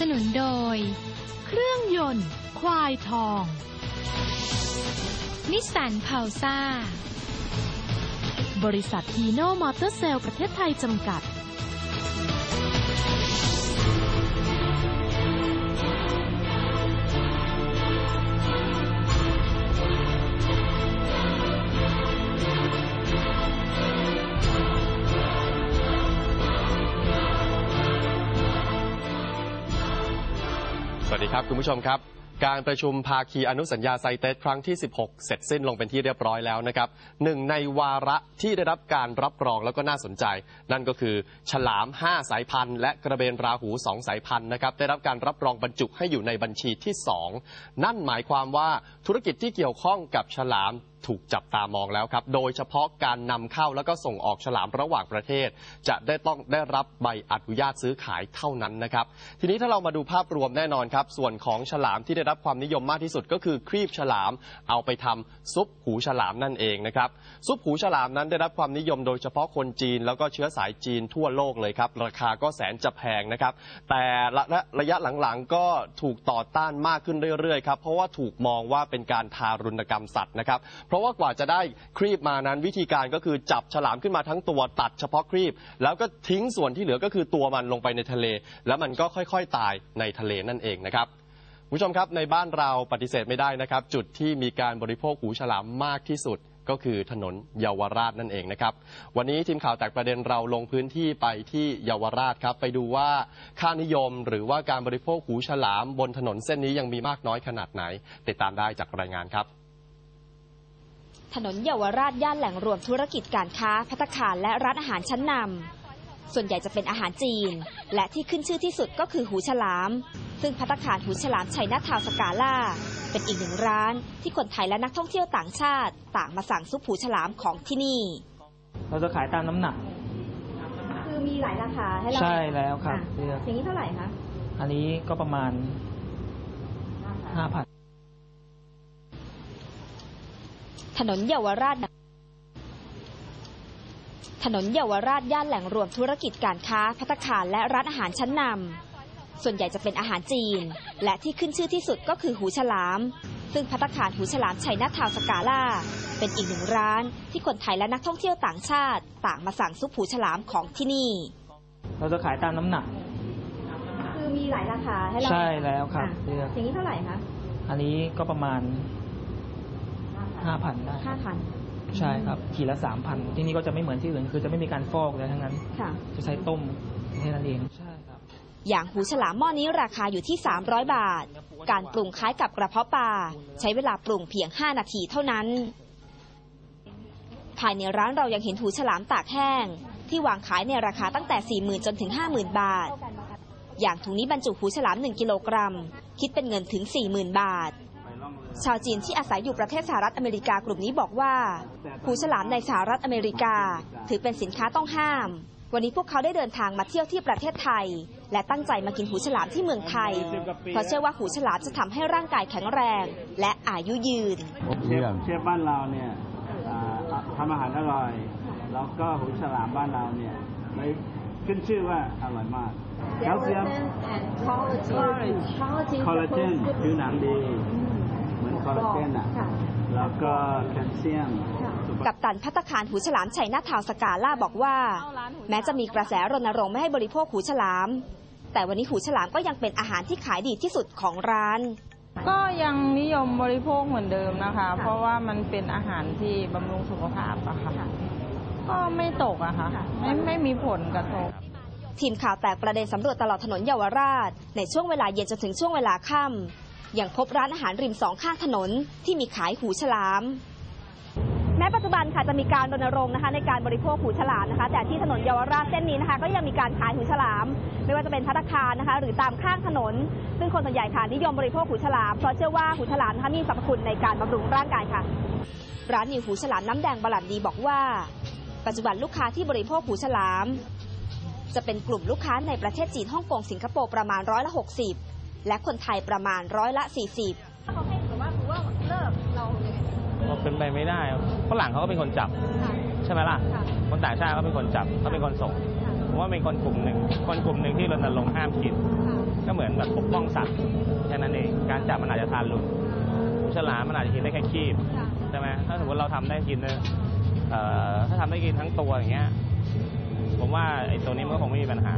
สนุนโดย เครื่องยนต์ ควายทอง นิสสันพาวซ่า บริษัทฮีโน่มอเตอร์เซลประเทศไทยจำกัด ดีครับ คุณผู้ชมครับ การประชุมภาคีอนุสัญญาไซเตสครั้งที่ 16 เสร็จสิ้นลงเป็นที่เรียบร้อยแล้วนะครับหนึ่งในวาระที่ได้รับการรับรองแล้วก็น่าสนใจ นั่นก็คือ ฉลาม 5 สายพันธุ์และกระเบนราหู 2 สายพันธุ์นะครับได้รับการรับรองบรรจุให้อยู่ในบัญชีที่ 2 นั่นหมายความว่าธุรกิจที่เกี่ยวข้องกับฉลาม ถูกจับตามองแล้วครับ โดยเฉพาะการนำเข้าแล้วก็ส่งออกฉลามระหว่างประเทศ จะได้ต้องได้รับใบอนุญาตซื้อขายเท่านั้นนะครับ ทีนี้ถ้าเรามาดูภาพรวมแน่นอนครับ ส่วนของฉลามที่ได้รับความนิยมมากที่สุดก็คือครีบฉลาม เอาไปทำซุปหูฉลามนั่นเองนะครับ ซุปหูฉลามนั้นได้รับความนิยมโดยเฉพาะคนจีน แล้วก็เชื้อสายจีนทั่วโลกเลยครับ ราคาก็แสนจะแพงนะครับ แต่ละระยะหลังๆก็ถูกต่อต้านมากขึ้นเรื่อยๆครับ เพราะว่าถูกมองว่าเป็นการทารุณกรรมสัตว์นะครับเราะว่ากว่าจะได้ครีบมานั้นวิธีการก็คือจับฉลามขึ้นมาทั้งตัวตัดเฉพาะครีบ แล้วก็ทิ้งส่วนที่เหลือก็คือตัวมันลงไปในทะเล แล้วมันก็ค่อยๆตายในทะเลนั่นเองนะครับคุณผู้ชมครับในบ้านเราปฏิเสธไม่ได้นะครับ จุดที่มีการบริโภคหูฉลามมากที่สุดก็คือถนนเยาวราชนั่นเองนะครับ วันนี้ทีมข่าวแตกประเด็นเราลงพื้นที่ไปที่เยาวราชครับ ไปดูว่าค่านิยมหรือว่าการบริโภคหูฉลามบนถนนเส้นนี้ยังมีมากน้อยขนาดไหน ติดตามได้จากรายงานครับ ถนนเยาวราชย่านแหล่งรวมธุรกิจการค้าพัตตาคารและร้านอาหารชั้นนำส่วนใหญ่จะเป็นอาหารจีน และที่ขึ้นชื่อที่สุดก็คือหูฉลาม ซึ่งพัตตาคารหูฉลามชัยนาทาวน์สกาล่า เป็นอีกหนึ่งร้านที่คนไทยและนักท่องเที่ยวต่างชาติ ต่างมาสั่งซุปหูฉลามของที่นี่ เราจะขายตามน้ำหนัก คือมีหลายราคาให้เราใช่แล้วครับเลือก อย่างนี้เท่าไหร่คะ อันนี้ก็ประมาณห้าพัน ถนนเยาวราชถนนเยาวราชย่านแหล่งรวมธุรกิจการค้าพัตตาคารและร้านอาหารชั้นนำส่วนใหญ่จะเป็นอาหารจีน และที่ขึ้นชื่อที่สุดก็คือหูฉลาม ซึ่งพัตตาคารหูฉลามชัยนาทาวน์สกาล่า เป็นอีกหนึ่งร้านที่คนไทยและนักท่องเที่ยวต่างชาติ ต่างมาสั่งซุปหูฉลามของที่นี่ เราจะขายตามน้ำหนัก คือมีหลายราคาให้เราใช่แล้วครับเลือกอย่างนี้เท่าไหร่คะอันนี้ก็ประมาณ ห้าพันได้ห้าพันใช่ครับขีดละสามพันที่นี่ก็จะไม่เหมือนที่อื่นคือจะไม่มีการฟอกเลยทั้งนั้นค่ะจะใช้ต้มแค่นั้นเองใช่ครับอย่างหูฉลามหม้อนี้ราคาอยู่ที่ 300 บาท การปรุงคล้ายกับกระเพาะปลาใช้เวลาปรุงเพียง 5 นาทีเท่านั้น ภายในร้านเรายังเห็นหูฉลามตากแห้ง ที่วางขายในราคาตั้งแต่ 40,000 จนถึง 50,000 บาท อย่างถุงนี้บรรจุหูฉลาม 1 กิโลกรัม คิดเป็นเงินถึง 40,000 บาท ชาวจีนที่อาศัยอยู่ประเทศสหรัฐอเมริกากลุ่มนี้บอกว่า หูฉลามในสหรัฐอเมริกา ถือเป็นสินค้าต้องห้าม วันนี้พวกเขาได้เดินทางมาเที่ยวที่ประเทศไทย และตั้งใจมากินหูฉลามที่เมืองไทย เพราะเชื่อว่าหูฉลามจะทำให้ร่างกายแข็งแรง และอายุยืนเชฟเชฟบ้านเราเนี่ยอ่าทำอาหารอร่อย แล้วก็หูฉลามบ้านเราเนี่ยเลยขึ้นชื่อว่าอร่อยมากแคลเซียมคอลลาเจนผิวหนังดีเหมือน คอลลาเจนอะแล้วก็แคลเซียมกับตันพัตตาคารหูฉลามชัยนาทาวน์สกาล่าบอกว่า แม้จะมีกระแสรณรงค์ไม่ให้บริโภคหูฉลาม แต่วันนี้หูฉลามก็ยังเป็นอาหารที่ขายดีที่สุดของร้าน ก็ยังนิยมบริโภคเหมือนเดิมนะคะ เพราะว่ามันเป็นอาหารที่บำรุงสุขภาพอะค่ะก็ไม่ตกอะค่ะไม่ไม่มีผลกระทบทีมข่าวแตกประเด็นสำรวจตลอดถนนเยาวราช ในช่วงเวลาเย็นจนถึงช่วงเวลาค่ำ ยังพบร้านอาหารริมสองข้างถนนที่มีขายหูฉลามแม้ปัจจุบันค่ะจะมีการรณรงค์นะคะในการบริโภคหูฉลามนะคะ แต่ที่ถนนเยาวราชเส้นนี้นะคะ ก็ยังมีการขายหูฉลาม ไม่ว่าจะเป็นพัตตาคารนะคะ หรือตามข้างถนน ซึ่งคนส่วนใหญ่ค่ะนิยมบริโภคหูฉลามเพราะเชื่อว่าหูฉลามนะคะมีสรรพคุณในการบำรุงร่างกายค่ะ ร้านนิวหูฉลามน้ำแดงบาลันดีบอกว่า ปัจจุบันลูกค้าที่บริโภคหูฉลาม จะเป็นกลุ่มลูกค้าในประเทศจีนฮ่องกงสิงคโปร์ประมาณร้อยละ60 และคนไทยประมาณร้อยละ 40ก็เป็นไปไม่ได้ฝรั่งเขาก็เป็นคนจับ ใช่ไหมล่ะ คนต่างชาติเขาเป็นคนจับเขาเป็นคนส่งผมว่าเป็นคนกลุ่มหนึ่ง คนกลุ่มหนึ่งที่รณรงค์ห้ามกิน ก็เหมือนแบบปกป้องสัตว์แค่นั้นเอง การจับมันอาจจะทานหลุดหูฉลามมันอาจจะกินได้แค่คีบใช่ไหมถ้าสมมติเราทำได้กินเนี่ยเอ่อถ้าทำได้กินทั้งตัวอย่างเงี้ย ผมว่าไอ้ตัวนี้มันก็คงไม่มีปัญหา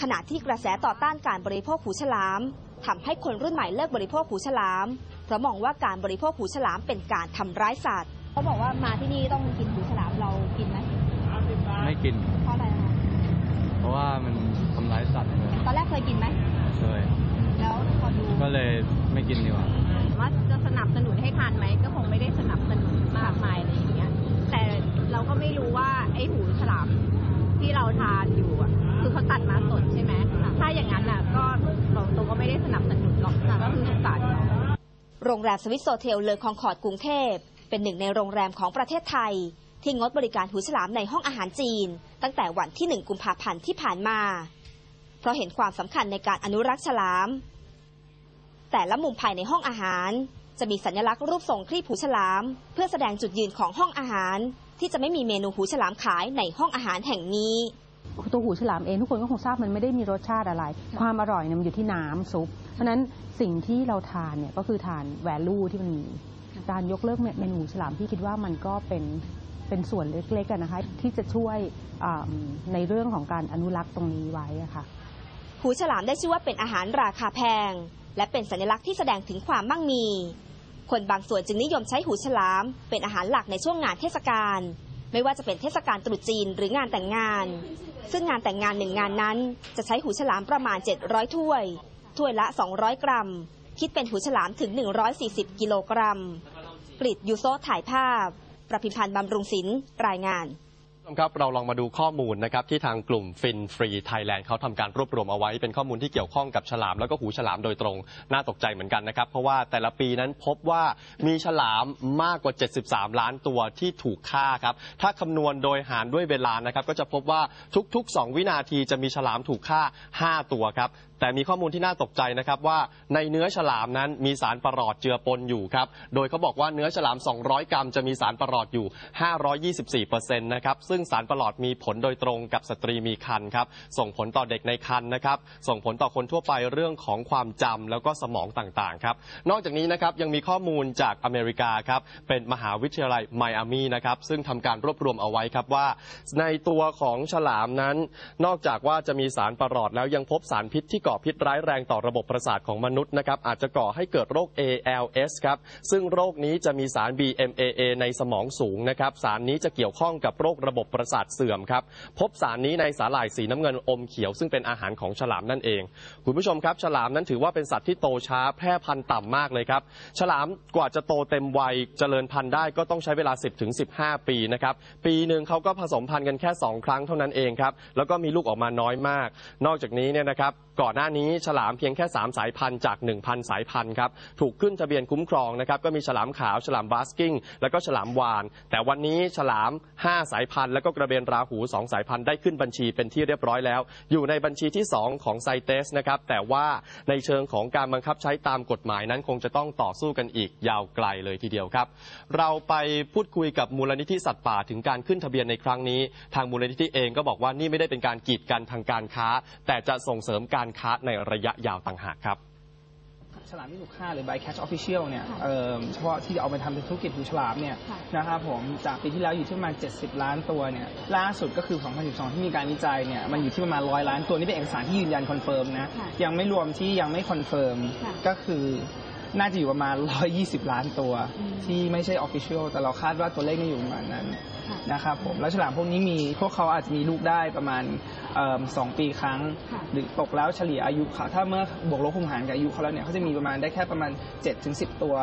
ขณะที่กระแสต่อต้านการบริโภคหูฉลามทำให้คนรุ่นใหม่เลิกบริโภคหูฉลาม เพราะมองว่าการบริโภคหูฉลามเป็นการทำร้ายสัตว์เขาบอกว่ามาที่นี่ต้องกินหูฉลามเรากินไหมไม่กินเพราะอะไรคะเพราะว่ามันทำร้ายสัตว์เลยตอนแรกเคยกินไหมเคยแล้วพอดูก็เลยไม่กินดีกว่าว่าจะสนับสนุนให้ทานไหมก็คงไม่ได้สนับสนุนมากมายอะไรอย่างเงี้ยแต่เราก็ไม่รู้ว่าไอ้หูฉลามที่เราทานอยู่อะ คือเขาตัดมาสดใช่ไหมถ้าอย่างนั้นอะก็เราตัวก็ไม่ได้สนับสนุนหรอกก็คือสงสารเขาโรงแรมสวิสโซเทลเลอคองคอร์ดกรุงเทพ เป็นหนึ่งในโรงแรมของประเทศไทย ที่งดบริการหูฉลามในห้องอาหารจีน ตั้งแต่วันที่ 1 กุมภาพันธ์ที่ผ่านมา เพราะเห็นความสำคัญในการอนุรักษ์ฉลาม แต่ละมุมภายในห้องอาหาร จะมีสัญลักษณ์รูปทรงคลีบหูฉลาม เพื่อแสดงจุดยืนของห้องอาหาร ที่จะไม่มีเมนูหูฉลามขายในห้องอาหารแห่งนี้ ตัวหูฉลามเองทุกคนก็คงทราบมันไม่ได้มีรสชาติอะไร ความอร่อยเนี่ยมันอยู่ที่น้ำซุป เพราะฉะนั้นสิ่งที่เราทานเนี่ยก็คือทานแวลูที่มันมีการยกเลิกเมนูฉลามที่คิดว่ามันก็เป็นเป็นส่วนเล็กๆอะนะคะที่จะช่วยอ่าในเรื่องของการอนุรักษ์ตรงนี้ไว้อะค่ะ หูฉลามได้ชื่อว่าเป็นอาหารราคาแพง และเป็นสัญลักษณ์ที่แสดงถึงความมั่งมี คนบางส่วนจึงนิยมใช้หูฉลาม เป็นอาหารหลักในช่วงงานเทศกาล ไม่ว่าจะเป็นเทศกาลตรุษจีนหรืองานแต่งงาน ซึ่งงานแต่งงานหนึ่งงานนั้น จะใช้หูฉลามประมาณ 700 ถ้วย ถ้วยละ 200 กรัม คิดเป็นหูฉลามถึง 140 กิโลกรัม กริดยูโซถ่ายภาพ ประพิพันธ์บำรุงศิลป์รายงาน ครับเราลองมาดูข้อมูลนะครับที่ทางกลุ่มฟินฟรีไทยแลนด์เขาทำการรวบรวมเอาไว้ เป็นข้อมูลที่เกี่ยวข้องกับฉลามแล้วก็หูฉลามโดยตรง น่าตกใจเหมือนกันนะครับ เพราะว่าแต่ละปีนั้นพบว่ามีฉลามมากกว่า 73 ล้านตัวที่ถูกฆ่าครับ ถ้าคำนวณโดยหารด้วยเวลานะครับ ก็จะพบว่าทุกๆ 2 วินาทีจะมีฉลามถูกฆ่า 5 ตัวครับ แต่มีข้อมูลที่น่าตกใจนะครับว่าในเนื้อฉลามนั้นมีสารประหลอดเจือปนอยู่ครับ โดยเขาบอกว่าเนื้อฉลาม 200 กรัมจะมีสารประหลอดอยู่ 524%นะครับ ซึ่งสารประหลอดมีผลโดยตรงกับสตรีมีครรภ์ครับ ส่งผลต่อเด็กในครรภ์นะครับ ส่งผลต่อคนทั่วไปเรื่องของความจำแล้วก็สมองต่างๆครับ นอกจากนี้นะครับยังมีข้อมูลจากอเมริกาครับ เป็นมหาวิทยาลัยไมอามีนะครับ ซึ่งทำการรวบรวมเอาไว้ครับว่า ในตัวของฉลามนั้น นอกจากว่าจะมีสารประหลอดแล้วยังพบสารพิษที่ก่อพิษร้ายแรงต่อระบบประสาทของมนุษย์นะครับอาจจะก่อให้เกิดโรค ALS ครับซึ่งโรคนี้จะมีสาร BMAA ในสมองสูงนะครับสารนี้จะเกี่ยวข้องกับโรคระบบประสาทเสื่อมครับพบสารนี้ในสาหร่ายสีน้ำเงินอมเขียว ซึ่งเป็นอาหารของฉลามนั่นเอง คุณผู้ชมครับ ฉลามนั้นถือว่าเป็นสัตว์ที่โตช้าแพร่พันธุ์ต่ำมากเลยครับฉลามกว่าจะโตเต็มวัยเจริญพันธุ์ได้ก็ต้องใช้เวลา 10ถึง15ปีนะครับปีหนึ่งเขาก็ผสมพันธุ์กันแค่ 2 ครั้งเท่านั้นเองครับแล้วก็มีลูกออกมาน้อยมาก นอกจากนี้เนี่ยนะครับก่อนหน้านี้ฉลามเพียงแค่ 3 สายพันธุ์จาก 1,000 สายพันธุ์ครับถูกขึ้นทะเบียนคุ้มครองนะครับก็มีฉลามขาวฉลามบาสกิ้ง แล้วก็ฉลามวาน แต่วันนี้ฉลาม 5 สายพันธุ์แล้วก็กระเบนราหู 2 สายพันธุ์ได้ขึ้นบัญชีเป็นที่เรียบร้อยแล้ว อยู่ในบัญชีที่ 2 ของไซเตสนะครับแต่ว่าในเชิงของการบังคับใช้ตามกฎหมายนั้นคงจะต้องต่อสู้กันอีกยาวไกลเลยทีเดียวครับ เราไปพูดคุยกับมูลนิธิสัตว์ป่าถึงการขึ้นทะเบียนในครั้งนี้ ทางมูลนิธิเองก็บอกว่านี่ไม่ได้เป็นการกีดกันทางการค้า แต่จะส่งเสริมการค้าในระยะยาวต่างหากครับฉลามที่ถูกฆ่าหรือ bycatch official เนี่ยเอ่อเฉพาะที่เอาไปทำเป็นธุรกิจหูฉลามเนี่ยนะครับผมจากปีที่แล้วอยู่ที่ประมาณ 70 ล้านตัวเนี่ยล่าสุดก็คือ 2012 ที่มีการวิจัยเนี่ยมันอยู่ที่ประมาณ 100 ล้านตัวนี่เป็นเอกสารที่ยืนยันคอนเฟิร์มนะยังไม่รวมที่ยังไม่คอนเฟิร์มก็คือน่าจะอยู่ประมาณ 120 ล้านตัว ที่ไม่ใช่ official แต่เราคาดว่าตัวเลขนี่อยู่ประมาณนั้นนะครับผมแล้วฉลามพวกนี้มีพวกเขาอาจจะมีลูกได้ประมาณเอิ่ม สองปีครั้ง หรือตกแล้วเฉลี่ยอายุเขาถ้าเมื่อบวกลบคูณหารกับอายุเขาแล้วเนี่ยเขาจะมีประมาณได้แค่ประมาณ7ถึง10ตัว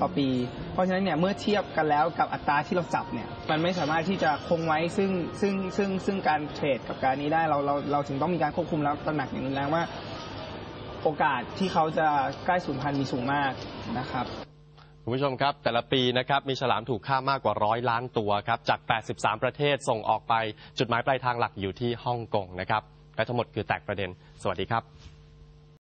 ต่อปี เพราะฉะนั้นเนี่ยเมื่อเทียบกันแล้วกับอัตราที่เราจับเนี่ยมันไม่สามารถที่จะคงไว้ซึ่งซึ่งซึ่งซึ่งการเทรดกับการนี้ได้เราเราเราถึงต้องมีการควบคุมแล้วตระหนักอย่างรุนแรงว่า โอกาสที่เขาจะใกล้สูญพันธุ์มีสูงมากนะครับ คุณผู้ชมครับ แต่ละปีนะครับมีฉลามถูกฆ่ามากกว่าร้อยล้านตัวครับจาก 83 ประเทศส่งออกไป จุดหมายปลายทางหลักอยู่ที่ฮ่องกงนะครับและทั้งหมดคือแตกประเด็น สวัสดีครับ